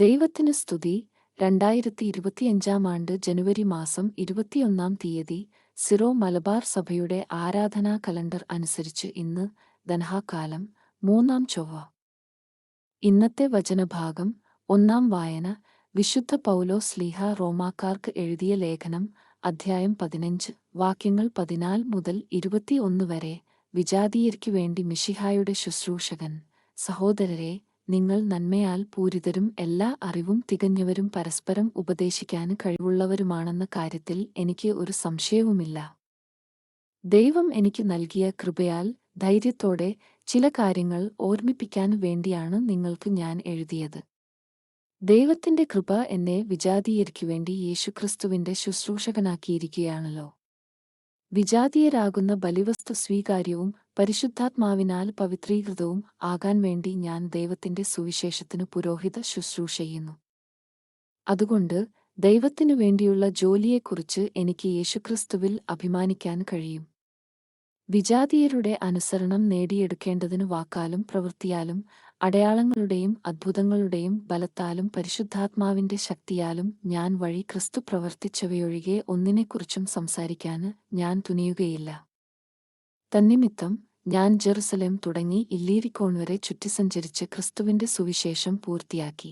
ദൈവത്തിന് സ്തുതി. രണ്ടായിരത്തി ഇരുപത്തിയഞ്ചാം ആണ്ട് ജനുവരി മാസം ഇരുപത്തിയൊന്നാം തീയതി സിറോ മലബാർ സഭയുടെ ആരാധനാ കലണ്ടർ അനുസരിച്ച് ഇന്ന് ദൻഹാകാലം മൂന്നാം ചൊവ്വ. ഇന്നത്തെ വചനഭാഗം ഒന്നാം വായന വിശുദ്ധ പൗലോ സ്ലീഹ റോമാക്കാർക്ക് എഴുതിയ ലേഖനം അധ്യായം പതിനഞ്ച് വാക്യങ്ങൾ പതിനാല് മുതൽ ഇരുപത്തിയൊന്ന് വരെ വിജാതീയർക്കു വേണ്ടി മിഷിഹായുടെ ശുശ്രൂഷകൻ. സഹോദരരെ നിങ്ങൾ നന്മയാൽ പൂരിതരും എല്ലാ അറിവും തികഞ്ഞവരും പരസ്പരം ഉപദേശിക്കാൻ കഴിവുള്ളവരുമാണെന്ന കാര്യത്തിൽ എനിക്ക് ഒരു സംശയവുമില്ല. ദൈവം എനിക്ക് നൽകിയ കൃപയാൽ ധൈര്യത്തോടെ ചില കാര്യങ്ങൾ ഓർമ്മിപ്പിക്കാൻ വേണ്ടിയാണ് നിങ്ങൾക്ക് ഞാൻ എഴുതിയത്. ദൈവത്തിന്റെ കൃപ എന്നെ വിജാതീയർക്കു വേണ്ടി യേശുക്രിസ്തുവിന്റെ ശുശ്രൂഷകനാക്കിയിരിക്കുകയാണല്ലോ. വിജാതീയരാകുന്ന ബലിവസ്തു സ്വീകാര്യവും പരിശുദ്ധാത്മാവിനാൽ പവിത്രീകൃതവും ആകാൻ വേണ്ടി ഞാൻ ദൈവത്തിന്റെ സുവിശേഷത്തിനു പുരോഹിത ശുശ്രൂഷ ചെയ്യുന്നു അതുകൊണ്ട് ദൈവത്തിനു വേണ്ടിയുള്ള ജോലിയെക്കുറിച്ച് എനിക്ക് യേശുക്രിസ്തുവിൽ അഭിമാനിക്കാൻ കഴിയും. വിജാതീയരുടെ അനുസരണം നേടിയെടുക്കേണ്ടതിനു വാക്കാലും പ്രവൃത്തിയാലും അടയാളങ്ങളുടെയും അത്ഭുതങ്ങളുടെയും ബലത്താലും പരിശുദ്ധാത്മാവിന്റെ ശക്തിയാലും ഞാൻ വഴി ക്രിസ്തു പ്രവർത്തിച്ചവയൊഴികെ ഒന്നിനെക്കുറിച്ചും സംസാരിക്കാന് ഞാൻ തുനിയുകയില്ല. തന്നിമിത്തം ഞാൻ ജെറുസലേം തുടങ്ങി ഇല്ലീരിക്കോൺ വരെ ചുറ്റിസഞ്ചരിച്ച് ക്രിസ്തുവിന്റെ സുവിശേഷം പൂർത്തിയാക്കി.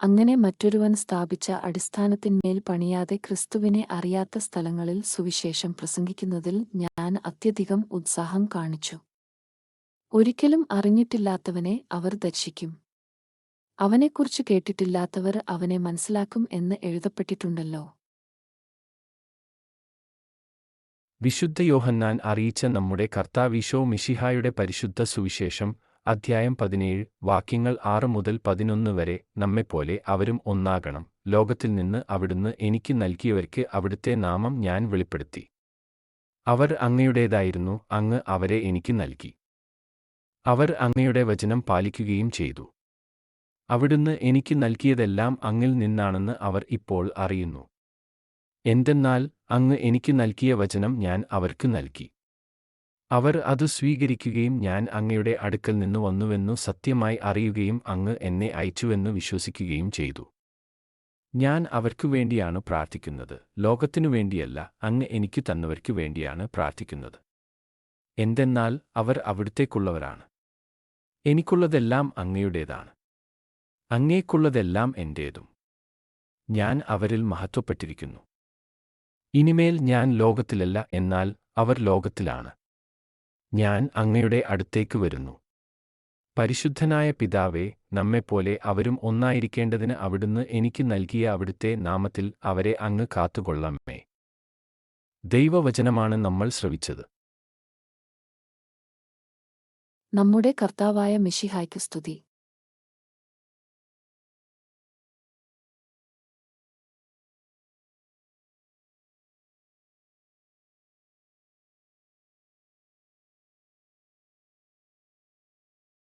അങ്ങനെ മറ്റൊരുവൻ സ്ഥാപിച്ച അടിസ്ഥാനത്തിന്മേൽ പണിയാതെ ക്രിസ്തുവിനെ അറിയാത്ത സ്ഥലങ്ങളിൽ സുവിശേഷം പ്രസംഗിക്കുന്നതിൽ ഞാൻ അത്യധികം ഉത്സാഹം കാണിച്ചു. ഒരിക്കലും അറിഞ്ഞിട്ടില്ലാത്തവനെ അവർ ദർശിക്കും. അവനെക്കുറിച്ച് കേട്ടിട്ടില്ലാത്തവർ അവനെ മനസ്സിലാക്കും എന്ന് എഴുതപ്പെട്ടിട്ടുണ്ടല്ലോ. വിശുദ്ധ യോഹന്നാൻ അറിയിച്ച നമ്മുടെ കർത്താവീശോ മിഷിഹായുടെ പരിശുദ്ധ സുവിശേഷം അധ്യായം പതിനേഴ് വാക്യങ്ങൾ ആറ് മുതൽ പതിനൊന്ന് വരെ നമ്മെപ്പോലെ അവരും ഒന്നാകണം. ലോകത്തിൽ നിന്ന് അവിടുന്ന് എനിക്ക് നൽകിയവർക്ക് അവിടുത്തെ നാമം ഞാൻ വെളിപ്പെടുത്തി. അവർ അങ്ങയുടേതായിരുന്നു അങ്ങ് അവരെ എനിക്ക് നൽകി. അവർ അങ്ങയുടെ വചനം പാലിക്കുകയും ചെയ്തു. അവിടുന്ന് എനിക്ക് നൽകിയതെല്ലാം അങ്ങിൽ നിന്നാണെന്ന് അവർ ഇപ്പോൾ അറിയുന്നു. എന്തെന്നാൽ അങ്ങ് എനിക്ക് നൽകിയ വചനം ഞാൻ അവർക്ക് നൽകി. അവർ അത് സ്വീകരിക്കുകയും ഞാൻ അങ്ങയുടെ അടുക്കൽ നിന്ന് വന്നുവെന്നു സത്യമായി അറിയുകയും അങ്ങ് എന്നെ അയച്ചുവെന്നു വിശ്വസിക്കുകയും ചെയ്തു. ഞാൻ അവർക്കു വേണ്ടിയാണ് പ്രാർത്ഥിക്കുന്നത്. ലോകത്തിനു വേണ്ടിയല്ല അങ്ങ് എനിക്ക് തന്നവർക്കു വേണ്ടിയാണ് പ്രാർത്ഥിക്കുന്നത്. എന്തെന്നാൽ അവർ അവിടുത്തേക്കുള്ളവരാണ്. എനിക്കുള്ളതെല്ലാം അങ്ങയുടേതാണ്. അങ്ങേക്കുള്ളതെല്ലാം എന്റേതും. ഞാൻ അവരിൽ മഹത്വപ്പെട്ടിരിക്കുന്നു. ഇനിമേൽ ഞാൻ ലോകത്തിലല്ല എന്നാൽ അവർ ലോകത്തിലാണ്. ഞാൻ അങ്ങയുടെ അടുത്തേക്ക് വരുന്നു. പരിശുദ്ധനായ പിതാവേ നമ്മെപ്പോലെ അവരും ഒന്നായിരിക്കേണ്ടതിന് അവിടുന്ന് എനിക്ക് നൽകിയ അവിടുത്തെ നാമത്തിൽ അവരെ അങ്ങ് കാത്തുകൊള്ളമേ. ദൈവവചനമാണ് നമ്മൾ ശ്രവിച്ചത്. നമ്മുടെ കർത്താവായ മിഷിഹായ്ക്ക് സ്തുതി.